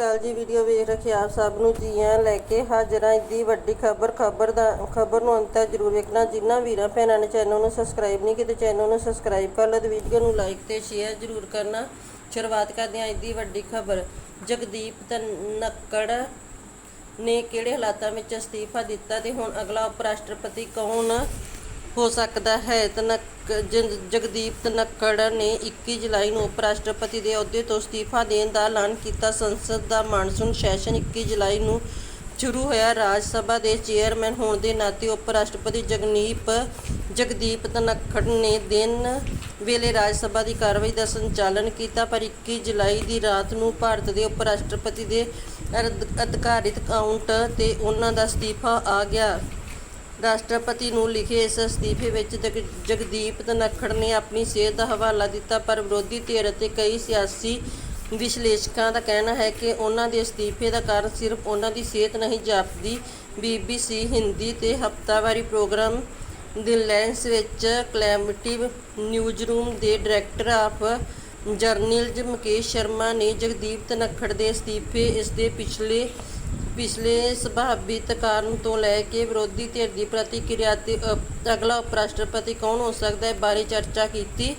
ਅਕਾਲ ਜੀ ਵੀਡੀਓ ਵੇਖ ਰਹੇ ਆਪ ਸਭ ਨੂੰ ਜੀ ਆਇਆਂ ਲੈ ਕੇ ਹਾਜ਼ਰ। ਹਾਂ ਇੱਡੀ ਵੱਡੀ ਖਬਰ ਖਬਰ ਦਾ, ਖਬਰ ਨੂੰ ਅੰਤ ਤੱਕ ਜ਼ਰੂਰ ਵੇਖਣਾ। ਜਿਨ੍ਹਾਂ ਵੀਰਾਂ ਭੈਣਾਂ ਨੇ ਚੈਨਲ ਨੂੰ ਸਬਸਕ੍ਰਾਈਬ ਨਹੀਂ ਕੀਤਾ ਚੈਨਲ ਨੂੰ ਸਬਸਕ੍ਰਾਈਬ ਕਰ ਲਓ ਤੇ ਵੀਡੀਓ ਨੂੰ ਲਾਈਕ ਤੇ ਸ਼ੇਅਰ ਜ਼ਰੂਰ ਕਰਨਾ। ਸ਼ੁਰੂਆਤ ਕਰਦੇ ਹਾਂ ਇੱਡੀ ਵੱਡੀ ਖਬਰ। ਜਗਦੀਪ ਧਨਕੜ ਨੇ ਕਿਹੜੇ ਹਾਲਾਤਾਂ ਵਿੱਚ ਅਸਤੀਫਾ ਦਿੱਤਾ ਤੇ ਹੁਣ ਅਗਲਾ ਉਪ ਰਾਸ਼ਟਰਪਤੀ ਕੌਣ? ਹੋ ਸਕਦਾ ਹੈ। ਤਨਕ ਜਗਦੀਪ ਧਨਕੜ ਨੇ 21 ਜੁਲਾਈ ਨੂੰ ਉਪ ਰਾਸ਼ਟਰਪਤੀ ਦੇ ਅਹੁਦੇ ਤੋਂ ਅਸਤੀਫਾ ਦੇਣ ਦਾ ਐਲਾਨ ਕੀਤਾ। ਸੰਸਦ ਦਾ ਮਾਨਸੂਨ ਸੈਸ਼ਨ 21 ਜੁਲਾਈ ਨੂੰ ਸ਼ੁਰੂ ਹੋਇਆ। ਰਾਜ ਸਭਾ ਦੇ ਚੇਅਰਮੈਨ ਹੋਣ ਦੇ ਨਾਤੇ ਉਪ ਰਾਸ਼ਟਰਪਤੀ ਜਗਨੀਪ, ਜਗਦੀਪ ਧਨਖੜ ਨੇ ਦਿਨ ਵੇਲੇ ਰਾਜ ਸਭਾ ਦੀ ਕਾਰਵਾਈ ਦਾ ਸੰਚਾਲਨ ਕੀਤਾ, ਪਰ 21 ਜੁਲਾਈ ਦੀ ਰਾਤ ਨੂੰ ਭਾਰਤ ਦੇ ਉਪ ਰਾਸ਼ਟਰਪਤੀ ਦੇ ਅਧ- ਅਧਿਕਾਰਿਤ ਅਕਾਊਂਟ ਤੇ ਉਹਨਾਂ ਦਾ ਅਸਤੀਫਾ ਆ ਗਿਆ। ਰਾਸ਼ਟਰਪਤੀ ਨੂੰ ਲਿਖੇ ਇਸ ਅਸਤੀਫੇ ਵਿੱਚ ਜਗਦੀਪ ਧਨਖੜ ਨੇ ਆਪਣੀ ਸਿਹਤ ਦਾ ਹਵਾਲਾ ਦਿੱਤਾ, ਪਰ ਵਿਰੋਧੀ ਧਿਰ ਅਤੇ ਕਈ ਸਿਆਸੀ ਵਿਸ਼ਲੇਸ਼ਕਾਂ ਦਾ ਕਹਿਣਾ ਹੈ ਕਿ ਉਹਨਾਂ ਦੇ ਅਸਤੀਫੇ ਦਾ ਕਾਰਨ ਸਿਰਫ ਉਹਨਾਂ ਦੀ ਸਿਹਤ ਨਹੀਂ, ਜਾਪਦੀ ਬੀਬੀਸੀ ਹਿੰਦੀ ਤੇ ਹਫਤਾਵਾਰੀ ਪ੍ਰੋਗਰਾਮ ਦੀ ਲੈਂਸ ਵਿੱਚ ਕਲੈਮਟਿਵ ਨਿਊਜ਼ ਰੂਮ ਦੇ director of journalism Mukesh Sharma ਨੇ ਜਗਦੀਪ ਧਨਖੜ ਦੇ ਅਸਤੀਫੇ, ਇਸ ਦੇ ਪਿਛਲੇ ਪਿਛਲੇ ਸੰਭਾਵਿਤ ਕਾਰਨ ਤੋਂ ਲੈ ਕੇ ਵਿਰੋਧੀ ਧਿਰ ਦੀ ਪ੍ਰਤੀਕਿਰਿਆ ਤੇ ਅਗਲਾ ਉਪ ਰਾਸ਼ਟਰਪਤੀ ਕੌਣ ਹੋ ਸਕਦਾ ਹੈ ਬਾਰੇ ਚਰਚਾ ਕੀਤੀ।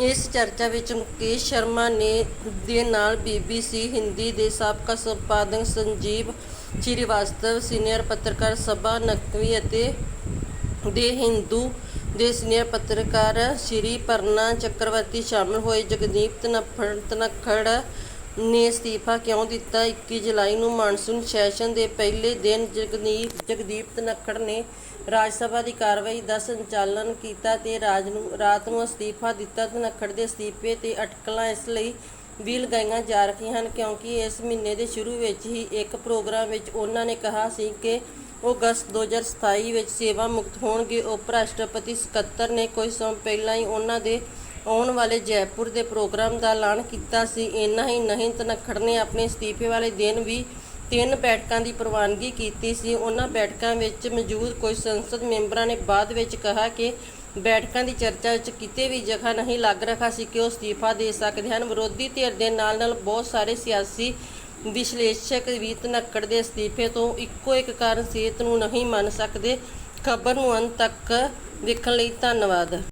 ਇਸ ਚਰਚਾ ਵਿੱਚ ਮੁਕੇਸ਼ ਸ਼ਰਮਾ ਨੇ, ਦੇ ਨਾਲ ਬੀਬੀਸੀ ਹਿੰਦੀ ਦੇ ਸਾਬਕਾ ਸੰਪਾਦਕ ਸੰਜੀਵ ਸ਼੍ਰੀਵਾਸਤਵ, ਸੀਨੀਅਰ ਪੱਤਰਕਾਰ ਸਭਾ ਨਕਵੀ ਅਤੇ ਦੇ ਹਿੰਦੂ ਦੇ ਸੀਨੀਅਰ ਪੱਤਰਕਾਰ ਸ਼੍ਰੀ ਪਰਨਾ ਚੱਕਰਵਰਤੀ ਸ਼ਾਮਲ ਹੋਏ। ਜਗਦੀਪ ਧਨਖੜ ਧਨਖੜ ਨੇ ਅਸਤੀਫਾ ਕਿਉਂ ਦਿੱਤਾ? 21 ਜੁਲਾਈ ਨੂੰ ਮਾਨਸੂਨ ਸੈਸ਼ਨ ਦੇ ਪਹਿਲੇ ਦਿਨ ਜਗਦੀਪ ਜਗਦੀਪ ਧਨਖੜ ਨੇ ਰਾਜ ਸਭਾ ਦੀ ਕਾਰਵਾਈ ਦਾ ਸੰਚਾਲਨ ਕੀਤਾ ਤੇ ਰਾਜ ਨੂੰ, ਰਾਤ ਨੂੰ ਅਸਤੀਫਾ ਦਿੱਤਾ। ਧਨਖੜ ਦੇ ਅਸਤੀਫੇ ਤੇ ਅਟਕਲਾਂ ਇਸ ਲਈ ਵੀ ਲਗਾਈਆਂ ਜਾ ਰਹੀਆਂ ਹਨ ਕਿਉਂਕਿ ਇਸ ਮਹੀਨੇ ਦੇ ਸ਼ੁਰੂ ਵਿੱਚ ਹੀ ਇੱਕ ਪ੍ਰੋਗਰਾਮ ਵਿੱਚ ਉਹਨਾਂ ਨੇ ਕਿਹਾ ਸੀ ਕਿ ਉਹ ਅਗਸਤ 2027 ਵਿੱਚ ਸੇਵਾ ਮੁਕਤ ਹੋਣਗੇ। ਉਪ ਰਾਸ਼ਟਰਪਤੀ ਸਕੱਤਰ ਨੇ ਕੁਝ ਸਮਾਂ ਪਹਿਲਾਂ ਹੀ ਉਹਨਾਂ ਦੇ ਆਉਣ ਵਾਲੇ ਜੈਪੁਰ ਦੇ ਪ੍ਰੋਗਰਾਮ ਦਾ ਐਲਾਨ ਕੀਤਾ ਸੀ। ਇੰਨਾ ਹੀ ਨਹੀਂ ਧਨਖੜ ਨੇ ਆਪਣੇ ਅਸਤੀਫੇ ਵਾਲੇ ਦਿਨ ਵੀ ਤਿੰਨ ਬੈਠਕਾਂ ਦੀ ਪ੍ਰਵਾਨਗੀ ਕੀਤੀ ਸੀ। ਉਹਨਾਂ ਬੈਠਕਾਂ ਵਿੱਚ ਮੌਜੂਦ ਕੁਝ ਸੰਸਦ ਮੈਂਬਰਾਂ ਨੇ ਬਾਅਦ ਵਿੱਚ ਕਿਹਾ ਕਿ ਬੈਠਕਾਂ ਦੀ ਚਰਚਾ ਵਿੱਚ ਕਿਤੇ ਵੀ ਜਗ੍ਹਾ ਨਹੀਂ ਲੱਗ ਰਿਹਾ ਸੀ ਕਿ ਉਹ ਅਸਤੀਫਾ ਦੇ ਸਕਦੇ ਹਨ। ਵਿਰੋਧੀ ਧਿਰ ਦੇ ਨਾਲ ਨਾਲ ਬਹੁਤ ਸਾਰੇ ਸਿਆਸੀ ਵਿਸ਼ਲੇਸ਼ਕ ਵੀ ਧਨਖੜ ਦੇ ਅਸਤੀਫੇ ਤੋਂ ਇੱਕੋ ਇੱਕ ਕਾਰਨ ਸਿਹਤ ਨੂੰ ਨਹੀਂ ਮੰਨ ਸਕਦੇ। ਖਬਰ ਨੂੰ ਅੰਤ ਤੱਕ ਵੇਖਣ ਲਈ ਧੰਨਵਾਦ।